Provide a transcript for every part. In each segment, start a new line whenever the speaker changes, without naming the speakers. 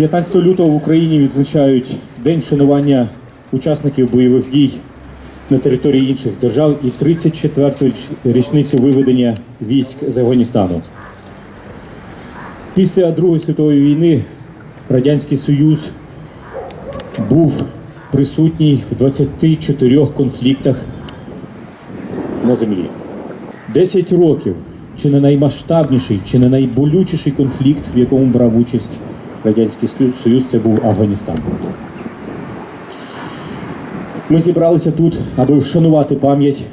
15 лютого в Україні відзначають День вшанування учасників бойових дій на території інших держав і 34-ту річницю виведення військ з Афганістану. Після Другої світової війни Радянський Союз був присутній в 24 конфліктах на землі. 10 років чи не наймасштабніший, чи не найболючіший конфлікт, в якому брав участь Радянський Союз, це був Афганістан. Ми зібралися тут, аби вшанувати пам'ять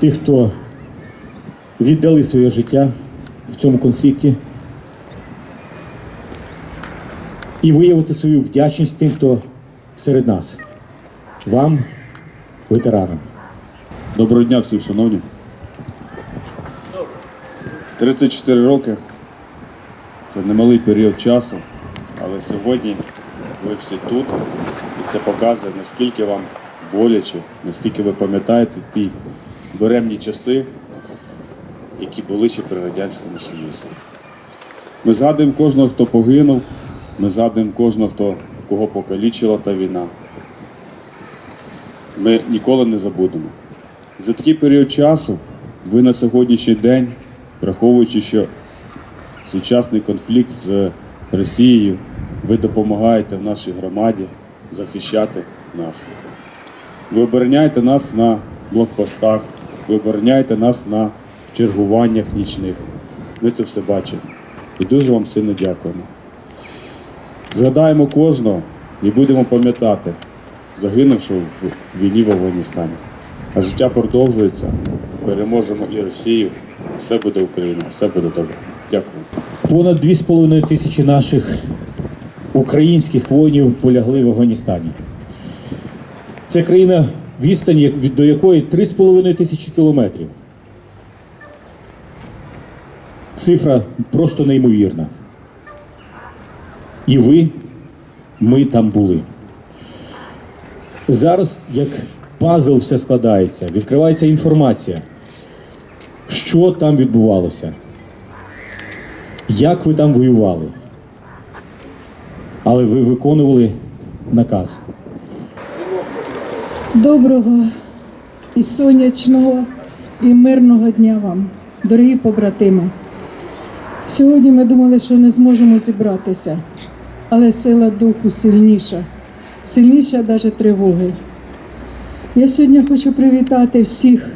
тих, хто віддали своє життя в цьому конфлікті, і виявити свою вдячність тим, хто серед нас, вам, ветеранам.
Доброго дня всім, шановні. 34 роки це немалий період часу, але сьогодні ви всі тут, і це показує, наскільки вам боляче, наскільки ви пам'ятаєте ті беремні часи, які були ще при Радянському Союзі. Ми згадуємо кожного, хто погинув, ми згадуємо кожного, хто, кого покалічила та війна. Ми ніколи не забудемо. За такий період часу ви на сьогоднішній день, враховуючи, що сучасний конфлікт з Росією, ви допомагаєте в нашій громаді захищати нас. Ви обороняєте нас на блокпостах, ви обороняєте нас на чергуваннях нічних. Ми це все бачимо. І дуже вам сильно дякуємо. Згадаємо кожного і будемо пам'ятати загинувшого в війні в Афганістані. А життя продовжується. Переможемо і Росію. Все буде Україна, все буде добре. Дякую.
Понад 2,5 тисячі наших українських воїнів полягли в Афганістані. Це країна, відстань до якої 3,5 тисячі кілометрів. Цифра просто неймовірна. І ви, ми там були. Зараз, як пазл все складається, відкривається інформація, що там відбувалося. Як ви там воювали? Але ви виконували наказ.
Доброго і сонячного і мирного дня вам, дорогі побратими. Сьогодні ми думали, що не зможемо зібратися, але сила духу сильніша, сильніша навіть тривоги. Я сьогодні хочу привітати всіх,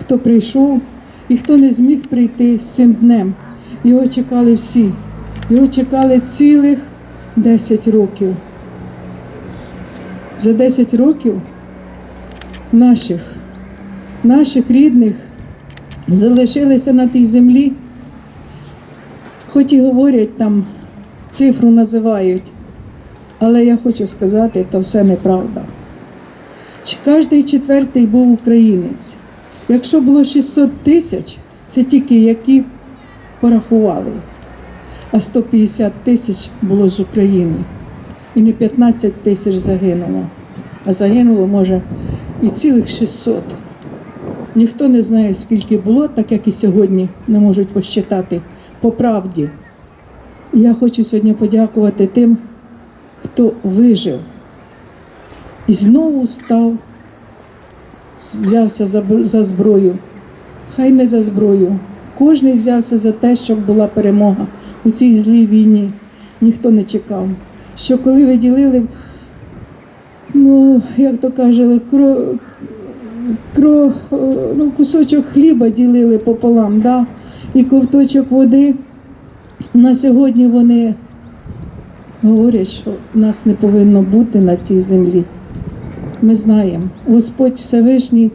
хто прийшов і хто не зміг прийти з цим днем. Його чекали всі. Його чекали цілих 10 років. За 10 років наших, наших рідних залишилися на тій землі, хоч і говорять там, цифру називають, але я хочу сказати, то все неправда. Кожний четвертий був українець. Якщо було 600 тисяч, це тільки які порахували, а 150 тисяч було з України. І не 15 тисяч загинуло, а загинуло, може, і цілих 600. Ніхто не знає, скільки було, так як і сьогодні не можуть посчитати по правді. Я хочу сьогодні подякувати тим, хто вижив і знову став, взявся за зброю. Хай не за зброю. Кожен взявся за те, щоб була перемога у цій злій війні. Ніхто не чекав. Що коли ви ділили, ну, як то кажуть, кро, кро, е, ну, кусочок хліба ділили пополам, да? і ковточок води, на сьогодні вони говорять, що нас не повинно бути на цій землі. Ми знаємо, Господь Всевишній,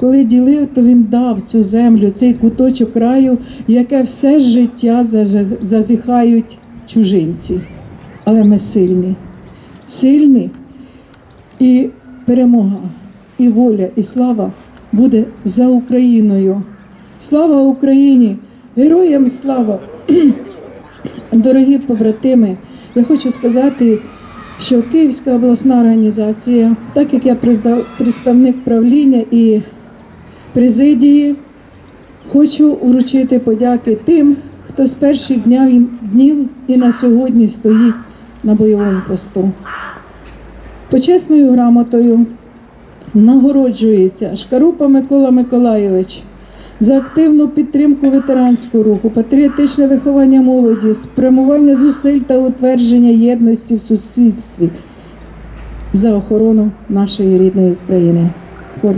коли ділив, то Він дав цю землю, цей куточок раю, яке все життя зазіхають чужинці. Але ми сильні. Сильні і перемога, і воля, і слава буде за Україною. Слава Україні! Героям слава! Дорогі побратими, я хочу сказати, що Київська обласна організація, так як я представник правління і президії, хочу уручити подяки тим, хто з перших днів, і на сьогодні стоїть на бойовому посту. Почесною грамотою нагороджується Шкарупа Микола Миколайович за активну підтримку ветеранського руху, патріотичне виховання молоді, спрямування зусиль та утвердження єдності в суспільстві за охорону нашої рідної країни. Коля.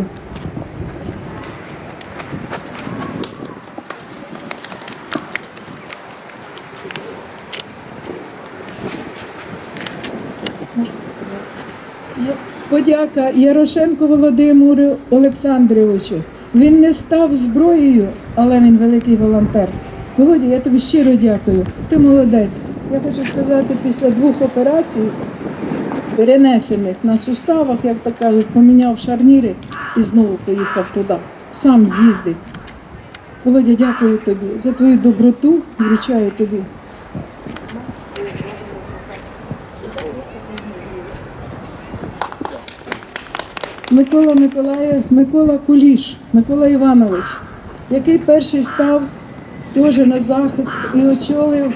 Є- Подяка Ярошенко Володимиру Олександровичу. Він не став зброєю, але він великий волонтер. Володя, я тобі щиро дякую. Ти молодець. Я хочу сказати, після двох операцій, перенесених на суставах, як то кажуть, поміняв шарніри і знову поїхав туди. Сам їздить. Володя, дякую тобі за твою доброту. Вручаю тобі. Микола Миколаїв, Микола Куліш, Микола Іванович, який перший став теж на захист і очолив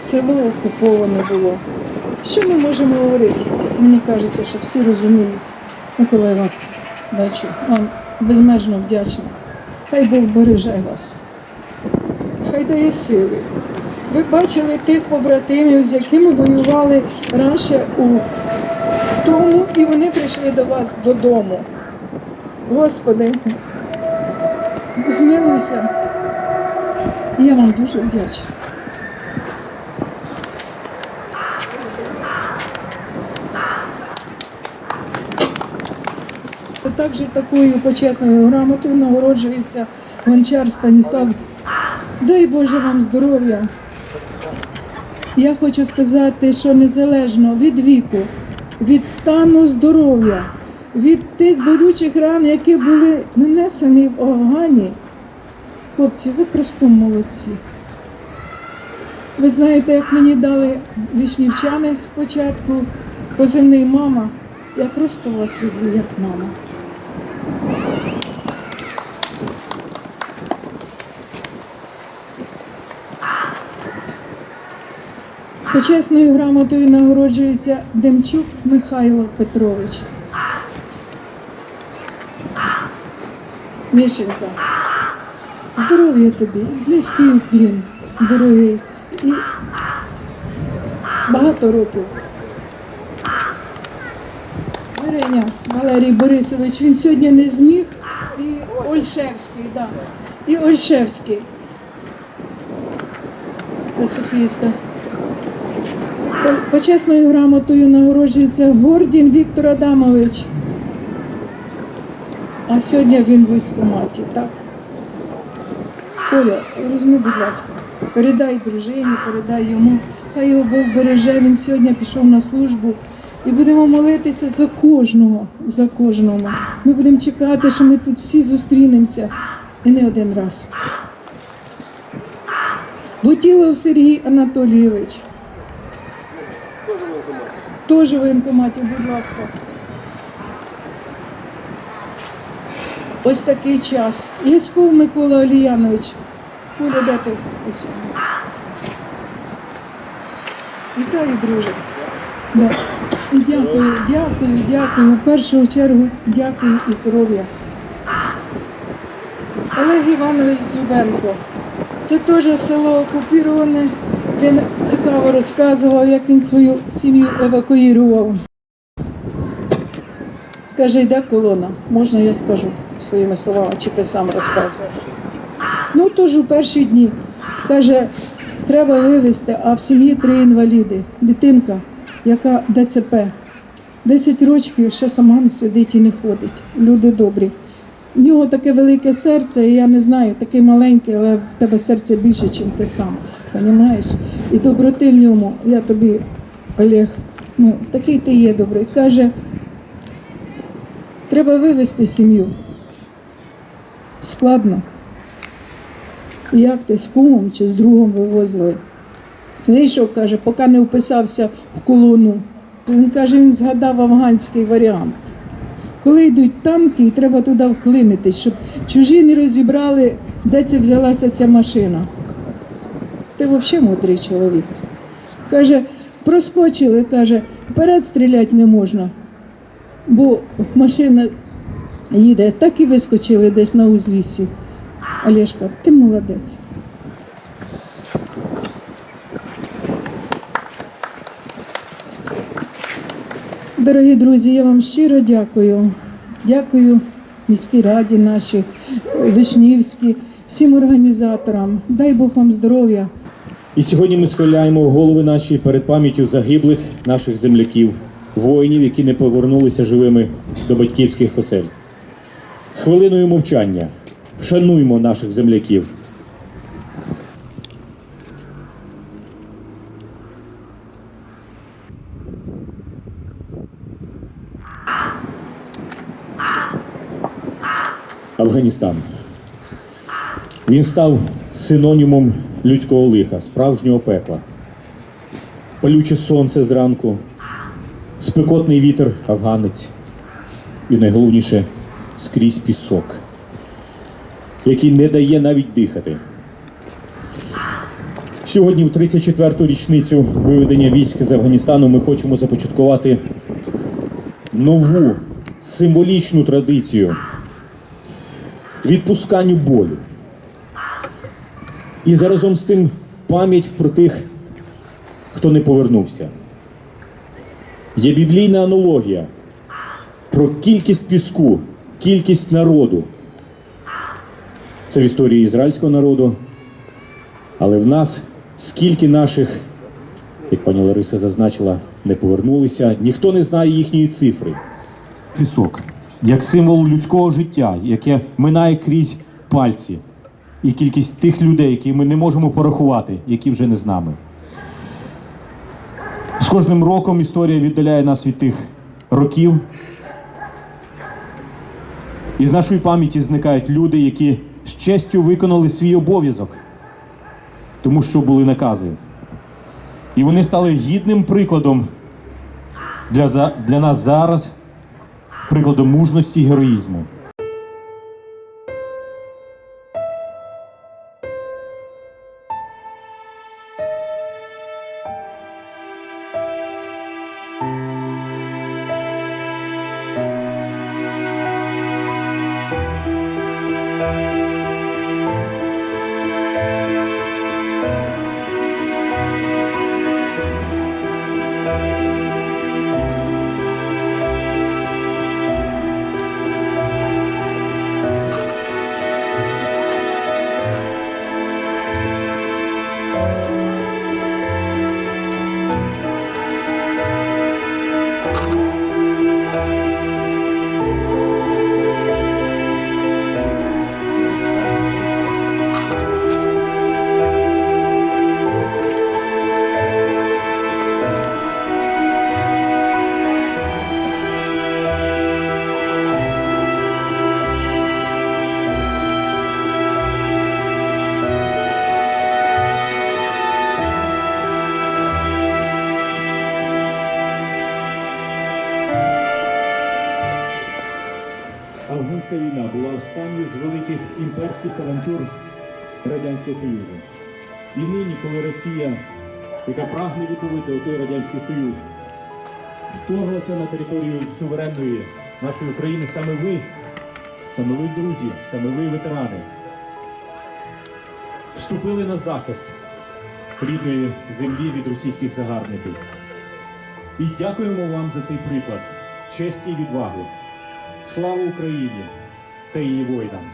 село окуповане було. Що ми можемо говорити? Мені кажеться, що всі розуміють. Микола Іванович, вам безмежно вдячна. Хай Бог береже вас. Хай дає сили. Ви бачили тих побратимів, з якими воювали раніше у тому, і вони прийшли до вас додому. Господи, змилуйся. Я вам дуже вдячна. Також такою почесною грамотою нагороджується гончар Станіслав. Дай Боже вам здоров'я. Я хочу сказати, що незалежно від віку, від стану здоров'я, від тих болючих ран, які були нанесені в Афгані, хлопці, ви просто молодці. Ви знаєте, як мені дали вишнівчани спочатку, позивний мама. Я просто вас люблю, як мама. Почесною грамотою нагороджується Демчук Михайло Петрович. Мішенька, здоров'я тобі, близький уклін, дорогий, і багато років. Вареня Валерій Борисович, він сьогодні не зміг, і Ольшевський, да. і Ольшевський. Це Софійська. Почесною грамотою нагороджується Гордін Віктор Адамович. А сьогодні він в військкоматі, так? Коля, візьми, будь ласка, передай дружині, передай йому. Хай його Бог береже, він сьогодні пішов на службу. І будемо молитися за кожного, за кожного. Ми будемо чекати, що ми тут всі зустрінемося. І не один раз. Бутілов Сергій Анатолійович. Теж воєнкоматі, будь ласка. Ось такий час. Яськов Микола Оліянович. Коля, де? Ось. Вітаю, друже. Да. Дякую, дякую, дякую. В першу чергу дякую і здоров'я. Олег Іванович Зубенко. Це теж село окупіроване. Він цікаво розказував, як він свою сім'ю евакуював. Каже, йде колона. Можна я скажу своїми словами, чи ти сам розказуєш? Ну, тож у перші дні. Каже, треба вивезти, а в сім'ї три інваліди. Дитинка, яка ДЦП. 10 років ще сама не сидить і не ходить. Люди добрі. В нього таке велике серце, і я не знаю, такий маленький, але в тебе серце більше, ніж ти сам. Понімаєш? І доброти в ньому, я тобі, Олег, ну, такий ти є добрий. Каже, треба вивезти сім'ю. Складно. Як ти з кумом чи з другом вивозили? Вийшов, каже, поки не вписався в колону. Він каже, він згадав афганський варіант. Коли йдуть танки, і треба туди вклинитись, щоб чужі не розібрали, де це взялася ця машина. Ти взагалі мудрий чоловік. Каже, проскочили, каже, вперед стріляти не можна, бо машина їде, так і вискочили десь на узліссі. Олешка, ти молодець. Дорогі друзі, я вам щиро дякую. Дякую міській раді нашій, Вишнівській, всім організаторам. Дай Бог вам здоров'я.
І сьогодні ми схиляємо голови наші перед пам'яттю загиблих наших земляків, воїнів, які не повернулися живими до батьківських осель. Хвилиною мовчання. Шануймо наших земляків. Афганістан. Він став синонімом людського лиха, справжнього пекла. Палюче сонце зранку, спекотний вітер афганець і найголовніше скрізь пісок, який не дає навіть дихати. Сьогодні, в 34-ту річницю виведення військ з Афганістану, ми хочемо започаткувати нову символічну традицію відпусканню болю. І заразом з тим пам'ять про тих, хто не повернувся. Є біблійна аналогія про кількість піску, кількість народу. Це в історії ізраїльського народу. Але в нас скільки наших, як пані Лариса зазначила, не повернулися, ніхто не знає їхньої цифри. Пісок як символ людського життя, яке минає крізь пальці, і кількість тих людей, які ми не можемо порахувати, які вже не з нами. З кожним роком історія віддаляє нас від тих років. І з нашої пам'яті зникають люди, які з честю виконали свій обов'язок, тому що були накази. І вони стали гідним прикладом для, для нас зараз прикладом мужності і героїзму. Афганська війна була останньою з великих імперських авантюр Радянського Союзу. І нині, коли Росія, яка прагне відновити той Радянський Союз, вторглася на територію суверенної нашої України, саме ви, саме ви, друзі, саме ви, ветерани, вступили на захист рідної землі від російських загарбників. І дякуємо вам за цей приклад честі і відваги. Слава Україні та її воїнам!